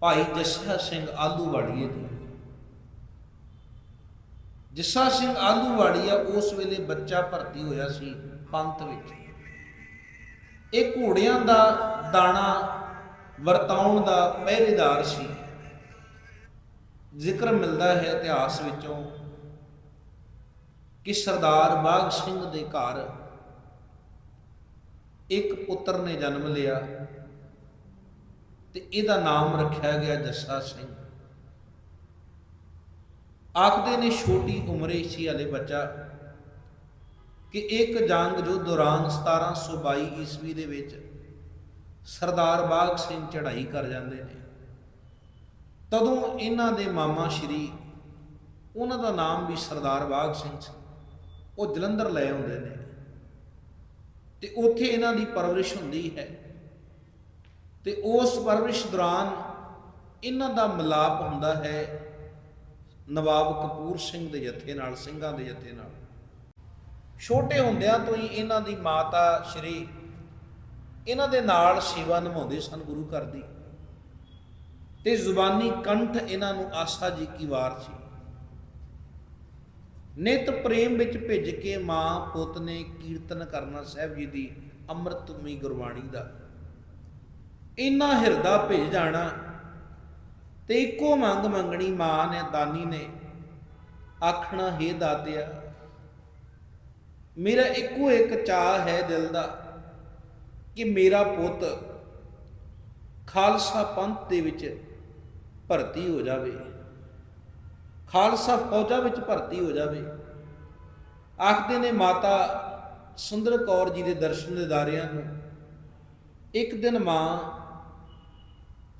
ਭਾਈ ਜੱਸਾ ਸਿੰਘ ਆਲੂਵਾੜੀਏ ਦੀ। ਜੱਸਾ ਸਿੰਘ ਆਲੂਵਾੜੀਆ ਉਸ ਵੇਲੇ ਬੱਚਾ ਭਰਤੀ ਹੋਇਆ ਸੀ ਪੰਥ ਵਿੱਚ। ਇਹ ਘੋੜਿਆਂ ਦਾ ਦਾਣਾ ਵਰਤਾਉਣ ਦਾ ਪਹਿਰੇਦਾਰ ਸੀ। ਜ਼ਿਕਰ ਮਿਲਦਾ ਹੈ ਇਤਿਹਾਸ ਵਿੱਚੋਂ ਕਿ ਸਰਦਾਰ ਬਾਗ ਸਿੰਘ ਦੇ ਘਰ ਇੱਕ ਪੁੱਤਰ ਨੇ ਜਨਮ ਲਿਆ। ਤੇ ਇਹਦਾ ਨਾਮ ਰੱਖਿਆ ਗਿਆ ਜੱਸਾ ਸਿੰਘ। ਆਖਦੇ ਨੇ ਛੋਟੀ ਉਮਰੇ ਸੀ ਹਲੇ ਬੱਚਾ ਕਿ ਇੱਕ ਜੰਗ ਜੋ ਦੌਰਾਨ 1722 ਈਸਵੀ ਦੇ ਵਿੱਚ ਸਰਦਾਰ ਬਾਗ ਸਿੰਘ ਚੜ੍ਹਾਈ ਕਰ ਜਾਂਦੇ ਨੇ। ਤਦੋਂ ਇਹਨਾਂ ਦੇ ਮਾਮਾ ਸ਼੍ਰੀ, ਉਹਨਾਂ ਦਾ ਨਾਮ ਵੀ ਸਰਦਾਰ ਬਾਗ ਸਿੰਘ ਸੀ। ਉਹ ਜਲੰਧਰ ਲੈ ਆਉਂਦੇ ਨੇ। ਤੇ ਉੱਥੇ ਇਹਨਾਂ ਦੀ ਪਰਵਰਿਸ਼ ਹੁੰਦੀ ਹੈ। ਤੇ ਉਸ ਪਰਵਰਿਸ਼ ਦੌਰਾਨ ਇਹਨਾਂ ਦਾ ਮਿਲਾਪ ਹੁੰਦਾ ਹੈ ਨਵਾਬ ਕਪੂਰ ਸਿੰਘ ਦੇ ਜਥੇ ਨਾਲ, ਸਿੰਘਾਂ ਦੇ ਜਥੇ ਨਾਲ। ਛੋਟੇ ਹੁੰਦਿਆਂ ਤੋਂ ਹੀ ਇਹਨਾਂ ਦੀ ਮਾਤਾ ਸ਼੍ਰੀ ਇਹਨਾਂ ਦੇ ਨਾਲ ਸੇਵਾ ਨਿਭਾਉਂਦੇ ਸਨ ਗੁਰੂ ਘਰ ਦੀ। ਤੇ ਜ਼ੁਬਾਨੀ ਕੰਠ ਇਹਨਾਂ ਨੂੰ ਆਸਾ ਜੀ ਕੀ ਵਾਰ ਸੀ। ਨਿਤ ਪ੍ਰੇਮ ਵਿੱਚ ਭਿੱਜ ਕੇ ਮਾਂ ਪੁੱਤ ਨੇ ਕੀਰਤਨ ਕਰਨਾ ਸਾਹਿਬ ਜੀ ਦੀ ਅੰਮ੍ਰਿਤਮਈ ਗੁਰਬਾਣੀ ਦਾ ਇੰਨਾ ਹਿਰਦਾ ਭਿੱਜ ਜਾਣਾ। ਤੇ ਇੱਕੋ ਮੰਗ ਮੰਗਣੀ ਮਾਂ ਨੇ, ਦਾਨੀ ਨੇ। ਆਖਣਾ, ਹੈ ਦਾਤਿਆ, ਮੇਰਾ ਇੱਕੋ ਇੱਕ ਚਾਹ ਹੈ ਦਿਲ ਦਾ ਕਿ ਮੇਰਾ ਪੁੱਤ ਖਾਲਸਾ ਪੰਥ ਦੇ ਵਿੱਚ ਭਰਤੀ ਹੋ ਜਾਵੇ। ਖਾਲਸਾ ਫੌਜਾਂ ਵਿੱਚ ਭਰਤੀ ਹੋ ਜਾਵੇ। ਆਖਦੇ ਨੇ ਮਾਤਾ ਸੁੰਦਰ ਕੌਰ ਜੀ ਦੇ ਦਰਸ਼ਨ ਦੇ ਦਾਰਿਆਂ ਨੂੰ, ਇੱਕ ਦਿਨ ਮਾਂ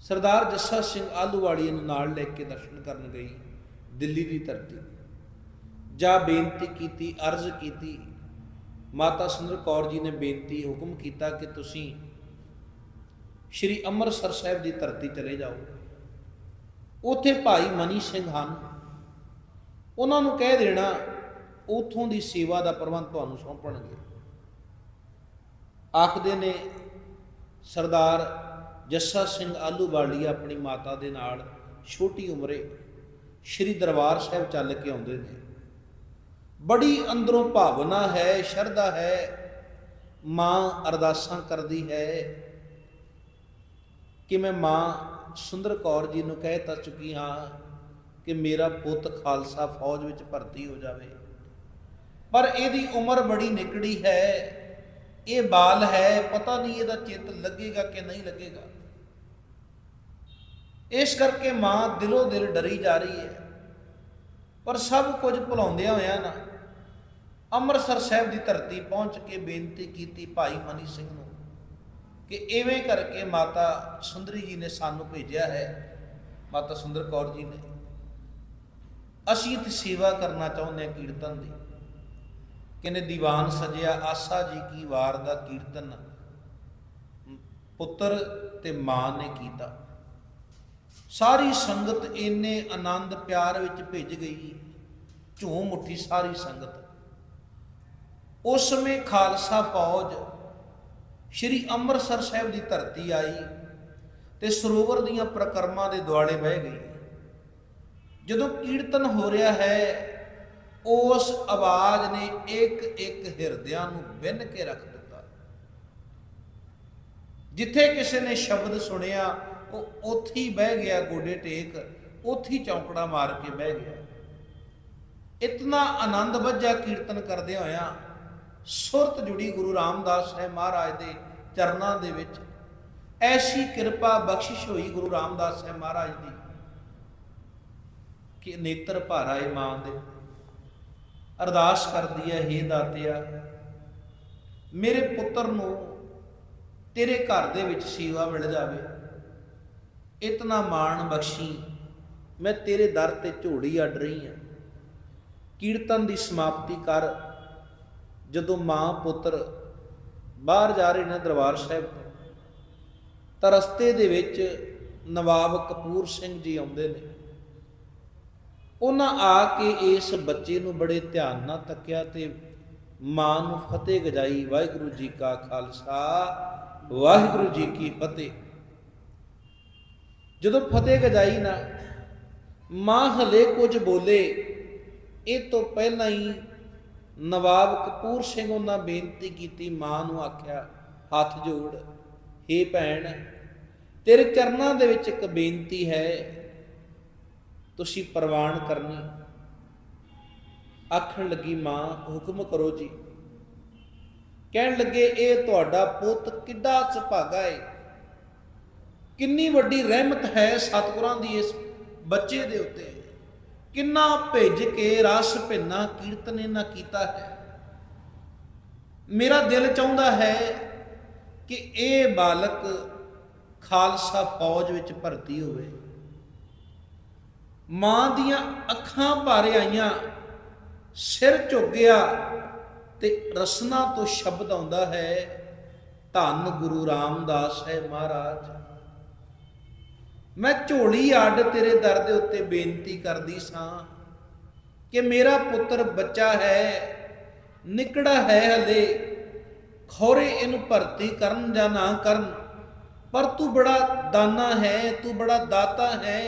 ਸਰਦਾਰ ਜੱਸਾ ਸਿੰਘ ਆਲੂਵਾੜੀ ਨੂੰ ਨਾਲ ਲੈ ਕੇ ਦਰਸ਼ਨ ਕਰਨ ਗਈ ਦਿੱਲੀ ਦੀ ਧਰਤੀ ਜਾ ਬੇਨਤੀ ਕੀਤੀ, ਅਰਜ਼ ਕੀਤੀ। ਮਾਤਾ ਸੁੰਦਰ ਕੌਰ ਜੀ ਨੇ ਬੇਨਤੀ, ਹੁਕਮ ਕੀਤਾ ਕਿ ਤੁਸੀਂ ਸ਼੍ਰੀ ਅੰਮ੍ਰਿਤਸਰ ਸਾਹਿਬ ਦੀ ਧਰਤੀ ਚਲੇ ਜਾਓ। ਉਥੇ ਭਾਈ ਮਨੀ ਸਿੰਘ ਹਨ। ਉਹਨਾਂ ਨੂੰ ਕਹਿ ਦੇਣਾ, ਉਥੋਂ ਦੀ ਸੇਵਾ ਦਾ ਪ੍ਰਬੰਧ ਤੁਹਾਨੂੰ ਸੌਂਪਣਗੇ। ਆਖਦੇ ਨੇ, ਸਰਦਾਰ ਜੱਸਾ ਸਿੰਘ ਆਲੂਵਾਲੀਆ ਆਪਣੀ ਮਾਤਾ ਦੇ ਨਾਲ ਛੋਟੀ ਉਮਰੇ ਸ਼੍ਰੀ ਦਰਬਾਰ ਸਾਹਿਬ ਚੱਲ ਕੇ ਆਉਂਦੇ ਨੇ। ਬੜੀ ਅੰਦਰੋਂ ਭਾਵਨਾ ਹੈ, ਸ਼ਰਧਾ ਹੈ, ਮਾਂ ਅਰਦਾਸਾਂ ਕਰਦੀ ਹੈ। ਕਿ ਮੈਂ ਮਾਂ ਸੁੰਦਰ ਕੌਰ ਜੀ ਨੂੰ ਕਹਿ ਤਾ ਚੁੱਕੀ ਹਾਂ ਕਿ ਮੇਰਾ ਪੁੱਤ ਖਾਲਸਾ ਫੌਜ ਵਿੱਚ ਭਰਤੀ ਹੋ ਜਾਵੇ। ਪਰ ਇਹਦੀ ਉਮਰ ਬੜੀ ਨਿਕੜੀ ਹੈ, ਇਹ ਬਾਲ ਹੈ, ਪਤਾ ਨਹੀਂ ਇਹਦਾ ਚਿੱਤ ਲੱਗੇਗਾ ਕਿ ਨਹੀਂ ਲੱਗੇਗਾ। ਇਸ ਕਰਕੇ ਮਾਂ ਦਿਲੋਂ ਦਿਲ ਡਰੀ ਜਾ ਰਹੀ ਹੈ। ਪਰ ਸਭ ਕੁਝ ਭੁਲਾਉਂਦਿਆਂ ਹੋਇਆਂ ਨਾ ਅੰਮ੍ਰਿਤਸਰ ਸਾਹਿਬ ਦੀ ਧਰਤੀ ਪਹੁੰਚ ਕੇ ਬੇਨਤੀ ਕੀਤੀ ਭਾਈ ਮਨੀ ਸਿੰਘ ਨੂੰ ਕਿ ਐਵੇਂ ਕਰਕੇ ਮਾਤਾ ਸੁੰਦਰੀ ਜੀ ਨੇ ਸਾਨੂੰ ਭੇਜਿਆ ਹੈ, ਮਾਤਾ ਸੁੰਦਰ ਕੌਰ ਜੀ ਨੇ। ਅਸੀਂ ਤੇ ਸੇਵਾ ਕਰਨਾ ਚਾਹੁੰਦੇ ਹਾਂ ਕੀਰਤਨ ਦੀ। ਕਿਨੇ ਦੀਵਾਨ ਸਜਿਆ, ਆਸਾ ਜੀ ਕੀ ਵਾਰ ਦਾ ਕੀਰਤਨ। ਪੁੱਤਰ ਤੇ ਮਾਂ ਨੇ ਕੀਤਾ। ਸਾਰੀ ਸੰਗਤ ਇੰਨੇ ਆਨੰਦ ਪਿਆਰ ਵਿੱਚ ਭਿੱਜ ਗਈ ਝੂਮ ਉੱਠੀ ਸਾਰੀ ਸੰਗਤ। ਉਸ ਸਮੇਂ ਖਾਲਸਾ ਫੌਜ ਸ਼੍ਰੀ ਅੰਮ੍ਰਿਤਸਰ ਸਾਹਿਬ ਦੀ ਧਰਤੀ ਆਈ ਤੇ ਸਰੋਵਰ ਦੀਆਂ ਪ੍ਰਕਰਮਾਂ ਦੇ ਦੁਆਲੇ ਬਹਿ ਗਈ। ਜਦੋਂ ਕੀਰਤਨ ਹੋ ਰਿਹਾ ਹੈ, ਉਸ ਆਵਾਜ਼ ਨੇ ਇੱਕ ਇੱਕ ਹਿਰਦਿਆਂ ਨੂੰ ਬਿੰਨ ਕੇ ਰੱਖ ਦਿੱਤਾ। ਜਿੱਥੇ ਕਿਸੇ ਨੇ ਸ਼ਬਦ ਸੁਣਿਆ ਉਹ ਉੱਥੇ ਹੀ ਬਹਿ ਗਿਆ ਗੋਡੇ ਟੇਕ, ਉੱਥੇ ਹੀ ਚੌਂਕੜਾ ਮਾਰ ਕੇ ਬਹਿ ਗਿਆ। ਇਤਨਾ ਆਨੰਦ ਵੱਜਾ ਕੀਰਤਨ ਕਰਦੇ ਹੋਇਆ, ਸੁਰਤ ਜੁੜੀ ਗੁਰੂ ਰਾਮਦਾਸ ਸਾਹਿਬ ਮਹਾਰਾਜ ਦੇ ਚਰਨਾਂ ਦੇ ਵਿੱਚ। ਐਸੀ ਕਿਰਪਾ ਬਖਸ਼ਿਸ਼ ਹੋਈ ਗੁਰੂ ਰਾਮਦਾਸ ਸਾਹਿਬ ਮਹਾਰਾਜ ਦੀ ਕਿ ਨੇਤਰ ਭਰ ਆਏ ਦੇ। ਅਰਦਾਸ ਕਰਦੀ ਹੈ ਹੇ ਦਾਤਿਆ, ਮੇਰੇ ਪੁੱਤਰ ਨੂੰ ਤੇਰੇ ਘਰ ਦੇ ਵਿੱਚ ਸੇਵਾ ਮਿਲ ਜਾਵੇ। ਇਤਨਾ ਮਾਣ ਬਖਸ਼ੀ, ਮੈਂ ਤੇਰੇ ਦਰ ਤੇ ਝੋੜੀ ਅੱਡ ਰਹੀ ਹਾਂ। ਕੀਰਤਨ ਦੀ ਸਮਾਪਤੀ ਕਰ, ਜਦੋਂ ਮਾਂ ਪੁੱਤਰ ਬਾਹਰ ਜਾ ਰਹੇ ਨੇ ਦਰਬਾਰ ਸਾਹਿਬ ਤੋਂ, ਤਾਂ ਰਸਤੇ ਦੇ ਵਿੱਚ ਨਵਾਬ ਕਪੂਰ ਸਿੰਘ ਜੀ ਆਉਂਦੇ ਨੇ। ਉਹਨਾਂ ਆ ਕੇ ਇਸ ਬੱਚੇ ਨੂੰ ਬੜੇ ਧਿਆਨ ਨਾਲ ਤੱਕਿਆ ਤੇ ਮਾਂ ਨੂੰ ਫਤਿਹ ਗਜਾਈ, ਵਾਹਿਗੁਰੂ ਜੀ ਕਾ ਖਾਲਸਾ, ਵਾਹਿਗੁਰੂ ਜੀ ਕੀ ਫਤਿਹ। ਜਦੋਂ ਫਤਿਹ ਗਜਾਈ ਨਾ, ਮਾਂ ਹਲੇ ਕੁਝ ਬੋਲੇ, ਇਹ ਤੋਂ ਪਹਿਲਾਂ ਹੀ ਨਵਾਬ ਕਪੂਰ ਸਿੰਘ ਉਹਨਾਂ ਬੇਨਤੀ ਕੀਤੀ, ਮਾਂ ਨੂੰ ਆਖਿਆ, ਹੱਥ ਜੋੜ, ਹੇ ਭੈਣ, ਤੇਰੇ ਚਰਨਾਂ ਦੇ ਵਿੱਚ ਇੱਕ ਬੇਨਤੀ ਹੈ, ਤੁਸੀਂ ਪ੍ਰਵਾਨ ਕਰਨੀ। ਆਖਣ ਲੱਗੀ, ਮਾਂ, ਹੁਕਮ ਕਰੋ ਜੀ। ਕਹਿਣ ਲੱਗੇ, ਇਹ ਤੁਹਾਡਾ ਪੁੱਤ ਕਿੱਡਾ ਸੁਭਾਗਾ ਹੈ ਕਿੰਨੀ ਵੱਡੀ ਰਹਿਮਤ ਹੈ ਸਤਿਗੁਰਾਂ ਦੀ ਇਸ ਬੱਚੇ ਦੇ ਉੱਤੇ। ਕਿੰਨਾ ਭਿੱਜ ਕੇ ਰਸ ਭਿੰਨਾ ਕੀਰਤਨ ਇਹਨਾਂ ਕੀਤਾ ਹੈ। ਮੇਰਾ ਦਿਲ ਚਾਹੁੰਦਾ ਹੈ ਕਿ ਇਹ ਬਾਲਕ ਖਾਲਸਾ ਫੌਜ ਵਿੱਚ ਭਰਤੀ ਹੋਵੇ। ਮਾਂ ਦੀਆਂ ਅੱਖਾਂ ਭਰ ਆਈਆਂ, ਸਿਰ ਝੁੱਗਿਆ ਤੇ ਰਸਨਾ ਤੋਂ ਸ਼ਬਦ ਆਉਂਦਾ ਹੈ, ਧੰਨ ਗੁਰੂ ਰਾਮਦਾਸ ਹੈ ਮਹਾਰਾਜ। ਮੈਂ ਝੋਲੀ ਅੱਡ ਤੇਰੇ ਦਰ ਦੇ ਉੱਤੇ ਬੇਨਤੀ ਕਰਦੀ ਸਾਂ ਕਿ ਮੇਰਾ ਪੁੱਤਰ ਬੱਚਾ ਹੈ, ਨਿਕੜਾ ਹੈ ਹਲੇ, ਖੋਰੇ ਇਹਨੂੰ ਭਰਤੀ ਕਰਨ ਜਾਂ ਨਾ ਕਰਨ, ਪਰ ਤੂੰ ਬੜਾ ਦਾਨਾ ਹੈ, ਤੂੰ ਬੜਾ ਦਾਤਾ ਹੈ,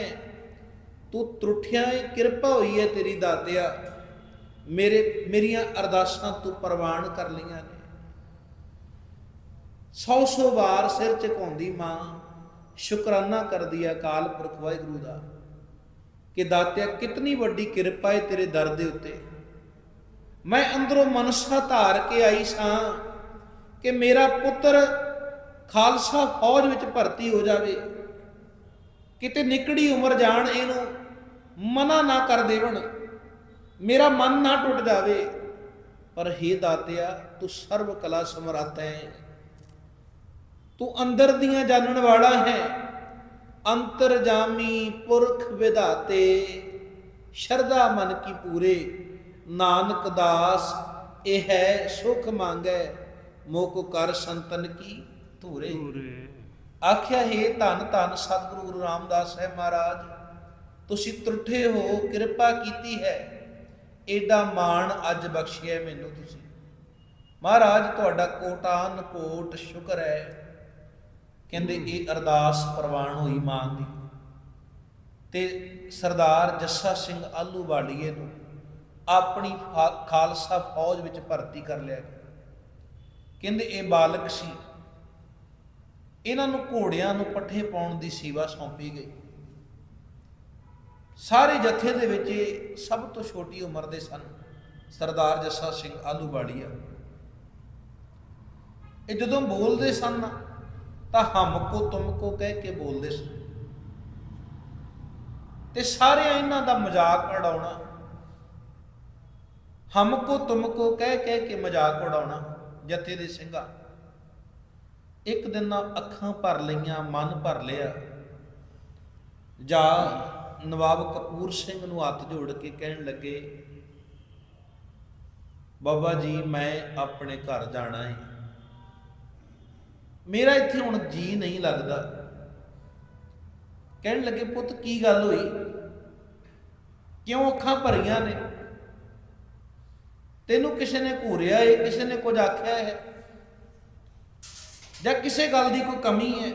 ਤੂੰ ਤਰੁੱਠਿਆ ਏ, ਕਿਰਪਾ ਹੋਈ ਹੈ ਤੇਰੀ ਦਾਤਿਆ। ਮੇਰੇ, ਮੇਰੀਆਂ ਅਰਦਾਸਾਂ ਤੂੰ ਪ੍ਰਵਾਨ ਕਰ ਲਈਆਂ ਨੇ। ਸੌ ਸੌ ਵਾਰ ਸਿਰ ਝੁਕਾਉਂਦੀ ਮਾਂ ਸ਼ੁਕਰਾਨਾ ਕਰਦੀ ਆ ਅਕਾਲ ਪੁਰਖ ਵਾਹਿਗੁਰੂ ਦਾ, ਕਿ ਦਾਤਿਆ ਕਿਤਨੀ ਵੱਡੀ ਕਿਰਪਾ ਹੈ ਤੇਰੇ ਦਰ ਦੇ ਉੱਤੇ। ਮੈਂ ਅੰਦਰੋਂ ਮਨਸਾ ਧਾਰ ਕੇ ਆਈ ਸਾਂ ਕਿ ਮੇਰਾ ਪੁੱਤਰ ਖਾਲਸਾ ਫੌਜ ਵਿੱਚ ਭਰਤੀ ਹੋ ਜਾਵੇ। ਕਿਤੇ ਨਿਕੜੀ ਉਮਰ ਜਾਣ ਇਹਨੂੰ ਮਨਾ ਨਾ ਕਰ ਦੇਵਣ, ਮੇਰਾ ਮਨ ਨਾ ਟੁੱਟ ਜਾਵੇ। ਪਰ ਹੇ ਦਾਤਿਆ, ਤੂੰ ਸਰਵ ਕਲਾ ਸਮਰੱਥ ਹੈ ਤੂੰ ਅੰਦਰ ਦੀਆਂ ਜਾਣਨ ਵਾਲਾ ਹੈ। ਅੰਤਰਜਾਮੀ ਪੁਰਖ ਵਿਧਾਤੇ ਸ਼ਰਧਾ ਮਨ ਕੀ ਪੂਰੇ। ਨਾਨਕ ਦਾਸ ਇਹ ਹੈ ਸੁਖ ਮੰਗੈ ਮੋਕੋ ਕਰ ਸੰਤਨ ਕੀ ਧੂਰੇ। ਆਖਿਆ ਹੈ ਧੰਨ ਧੰਨ ਸਤਿਗੁਰੂ ਗੁਰੂ ਰਾਮਦਾਸ ਹੈ ਮਹਾਰਾਜ ਤੁਸੀਂ ਤਰੁੱਠੇ ਹੋ ਕਿਰਪਾ ਕੀਤੀ ਹੈ। ਏਡਾ ਮਾਣ ਅੱਜ ਬਖਸ਼ਿਆ ਮੈਨੂੰ ਤੁਸੀਂ। ਮਹਾਰਾਜ ਤੁਹਾਡਾ ਕੋਟਾਨ ਕੋਟ ਸ਼ੁਕਰ ਹੈ। ਕਹਿੰਦੇ ਇਹ ਅਰਦਾਸ ਪ੍ਰਵਾਨ ਹੋਈ ਮਾਂ ਦੀ। ਤੇ ਸਰਦਾਰ ਜੱਸਾ ਸਿੰਘ ਆਲੂਵਾਲੀਏ ਨੂੰ ਆਪਣੀ ਫਾ- ਖਾਲਸਾ ਫੌਜ ਵਿੱਚ ਭਰਤੀ ਕਰ ਲਿਆ ਗਿਆ। ਕਹਿੰਦੇ ਇਹ ਬਾਲਕ ਸੀ। ਇਹਨਾਂ ਨੂੰ ਘੋੜਿਆਂ ਨੂੰ ਪੱਠੇ ਪਾਉਣ ਦੀ ਸੇਵਾ ਸੌਂਪੀ ਗਈ। ਸਾਰੇ ਜਥੇ ਦੇ ਵਿੱਚ ਇਹ ਸਭ ਤੋਂ ਛੋਟੀ ਉਮਰ ਦੇ ਸਨ, ਸਰਦਾਰ ਜੱਸਾ ਸਿੰਘ ਆਲੂਵਾਲੀਆ ਇਹ ਜਦੋਂ ਬੋਲਦੇ ਸਨ ਨਾ ਤਾਂ ਹਮਕੋ ਤੁਮਕੋ ਕਹਿ ਕੇ ਬੋਲਦੇ ਸਨ ਤੇ ਸਾਰਿਆਂ ਇਹਨਾਂ ਦਾ ਮਜ਼ਾਕ ਉਡਾਉਣਾ। ਹਮਕੋ ਤੁਮਕੋ ਕਹਿ ਕਹਿ ਕੇ ਮਜ਼ਾਕ ਉਡਾਉਣਾ, ਜਥੇ ਦੇ ਸਿੰਘਾਂ। ਇੱਕ ਦਿਨ ਨਾ ਅੱਖਾਂ ਭਰ ਲਈਆਂ, ਮਨ ਭਰ ਲਿਆ। ਜਾ ਨਵਾਬ ਕਪੂਰ ਸਿੰਘ ਨੂੰ ਹੱਥ ਜੋੜ ਕੇ ਕਹਿਣ ਲੱਗੇ, ਬਾਬਾ ਜੀ, ਮੈਂ ਆਪਣੇ ਘਰ ਜਾਣਾ ਹੈ ਮੇਰਾ ਇੱਥੇ ਹੁਣ ਜੀ ਨਹੀਂ ਲੱਗਦਾ। ਕਹਿਣ ਲੱਗੇ, ਪੁੱਤ, ਕੀ ਗੱਲ ਹੋਈ? ਕਿਉਂ ਅੱਖਾਂ ਭਰੀਆਂ ਨੇ? ਤੈਨੂੰ ਕਿਸੇ ਨੇ ਘੂਰਿਆ ਏ, ਕਿਸੇ ਨੇ ਕੁਝ ਆਖਿਆ ਹੈ ਜਾਂ ਕਿਸੇ ਗੱਲ ਦੀ ਕੋਈ ਕਮੀ ਹੈ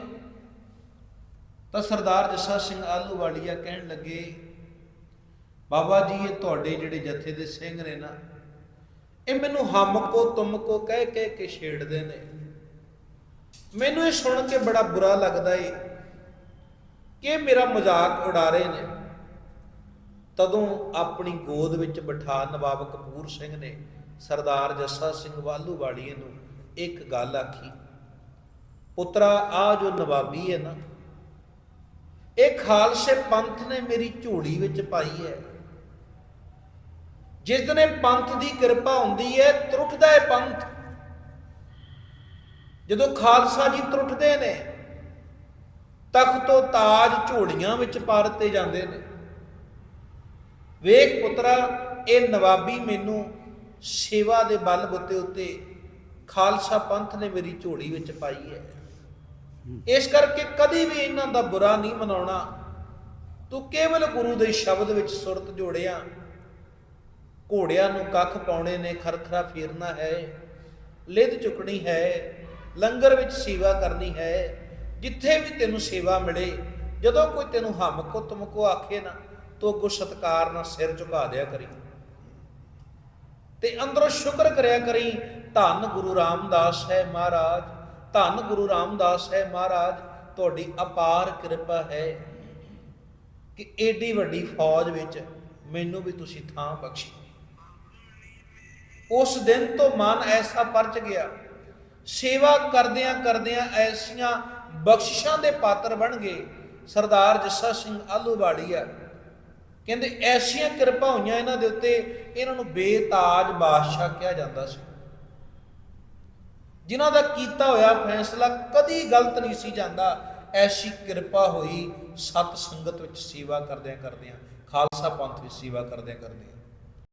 ਤਾਂ ਸਰਦਾਰ ਜੱਸਾ ਸਿੰਘ ਆਲੂਵਾਲੀਆ ਕਹਿਣ ਲੱਗੇ, ਬਾਬਾ ਜੀ, ਇਹ ਤੁਹਾਡੇ ਜਿਹੜੇ ਜਥੇ ਦੇ ਸਿੰਘ ਨੇ ਨਾ, ਇਹ ਮੈਨੂੰ ਹਮ ਕੋ ਤੁਮ ਕੋ ਕਹਿ ਕਹਿ ਕੇ ਛੇੜਦੇ ਨੇ। ਮੈਨੂੰ ਇਹ ਸੁਣ ਕੇ ਬੜਾ ਬੁਰਾ ਲੱਗਦਾ ਏ ਕਿ ਮੇਰਾ ਮਜ਼ਾਕ ਉਡਾ ਰਹੇ ਨੇ। ਤਦੋਂ ਆਪਣੀ ਗੋਦ ਵਿੱਚ ਬਿਠਾ ਨਵਾਬ ਕਪੂਰ ਸਿੰਘ ਨੇ ਸਰਦਾਰ ਜੱਸਾ ਸਿੰਘ ਵਾਲੂਵਾੜੀਏ ਨੂੰ ਇੱਕ ਗੱਲ ਆਖੀ, ਪੁੱਤਰਾ ਆ ਜੋ ਨਵਾਬੀ ਹੈ ਨਾ, ਇਹ ਖਾਲਸੇ ਪੰਥ ਨੇ ਮੇਰੀ ਝੋਲੀ ਵਿੱਚ ਪਾਈ ਹੈ। ਜਿਸ ਦਿਨ ਇਹ ਪੰਥ ਦੀ ਕਿਰਪਾ ਹੁੰਦੀ ਹੈ ਤਰੁੱਟਦਾ ਹੈ ਪੰਥ ਜਦੋਂ ਖਾਲਸਾ ਜੀ ਤਰੁੱਟਦੇ ਨੇ, ਤਖਤੋਂ ਤਾਜ ਝੋਲੀਆਂ ਵਿੱਚ ਪਾ ਦਿੱਤੇ ਜਾਂਦੇ ਨੇ। ਵੇਖ ਪੁੱਤਰਾ, ਇਹ ਨਵਾਬੀ ਮੈਨੂੰ ਸੇਵਾ ਦੇ ਬਲ ਬੁੱਤੇ ਉੱਤੇ ਖਾਲਸਾ ਪੰਥ ਨੇ ਮੇਰੀ ਝੋਲੀ ਵਿੱਚ ਪਾਈ ਹੈ। ਇਸ ਕਰਕੇ ਕਦੀ ਵੀ ਇਹਨਾਂ ਦਾ ਬੁਰਾ ਨਹੀਂ ਮਨਾਉਣਾ। ਤੂੰ ਕੇਵਲ ਗੁਰੂ ਦੇ ਸ਼ਬਦ ਵਿੱਚ ਸੁਰਤ ਜੋੜਿਆ। ਘੋੜਿਆਂ ਨੂੰ ਕੱਖ ਪਾਉਣੇ ਨੇ, ਖਰਖਰਾ ਫੇਰਨਾ ਹੈ, ਲਿੱਧ ਚੁੱਕਣੀ ਹੈ। ਲੰਗਰ ਵਿੱਚ ਸੇਵਾ ਕਰਨੀ ਹੈ, ਜਿੱਥੇ ਵੀ ਤੈਨੂੰ ਸੇਵਾ ਮਿਲੇ, ਜਦੋਂ ਕੋਈ ਤੈਨੂੰ ਹਮਕੋ ਤੁਮਕੋ ਆਖੇ ਨਾ, ਤੋ ਅੱਗੋਂ ਸਤਕਾਰ ਨਾਲ ਸਿਰ ਝੁਕਾ ਦਿਆ ਕਰੀ। ਤੇ ਅੰਦਰੋਂ ਸ਼ੁਕਰ ਕਰਿਆ ਕਰੀ, ਧੰਨ ਗੁਰੂ ਰਾਮਦਾਸ ਹੈ ਮਹਾਰਾਜ, ਧੰਨ ਗੁਰੂ ਰਾਮਦਾਸ ਹੈ ਮਹਾਰਾਜ, ਤੁਹਾਡੀ ਅਪਾਰ ਕਿਰਪਾ ਹੈ ਕਿ ਏਡੀ ਵੱਡੀ ਫੌਜ ਵਿੱਚ ਮੈਨੂੰ ਵੀ ਤੁਸੀਂ ਥਾਂ ਬਖਸ਼ੀ। ਉਸ ਦਿਨ ਤੋਂ ਮਨ ਐਸਾ ਪਰਚ ਗਿਆ ਸੇਵਾ ਕਰਦਿਆਂ ਕਰਦਿਆਂ ਐਸੀਆਂ ਬਖਸ਼ਿਸ਼ਾਂ ਦੇ ਪਾਤਰ ਬਣ ਗਏ। ਸਰਦਾਰ ਜੱਸਾ ਸਿੰਘ ਆਲੂਵਾੜੀਆ ਕਹਿੰਦੇ ਐਸੀਆਂ ਕਿਰਪਾ ਹੋਈਆਂ ਇਹਨਾਂ ਦੇ ਉੱਤੇ, ਇਹਨਾਂ ਨੂੰ ਬੇਤਾਜ ਬਾਦਸ਼ਾਹ ਕਿਹਾ ਜਾਂਦਾ ਸੀ। ਜਿਨ੍ਹਾਂ ਦਾ ਕੀਤਾ ਹੋਇਆ ਫੈਸਲਾ ਕਦੀ ਗਲਤ ਨਹੀਂ ਸੀ ਜਾਂਦਾ, ਐਸੀ ਕਿਰਪਾ ਹੋਈ ਸਤ ਸੰਗਤ ਵਿੱਚ ਸੇਵਾ ਕਰਦਿਆਂ ਕਰਦਿਆਂ, ਖਾਲਸਾ ਪੰਥ ਵਿੱਚ ਸੇਵਾ ਕਰਦਿਆਂ ਕਰਦਿਆਂ।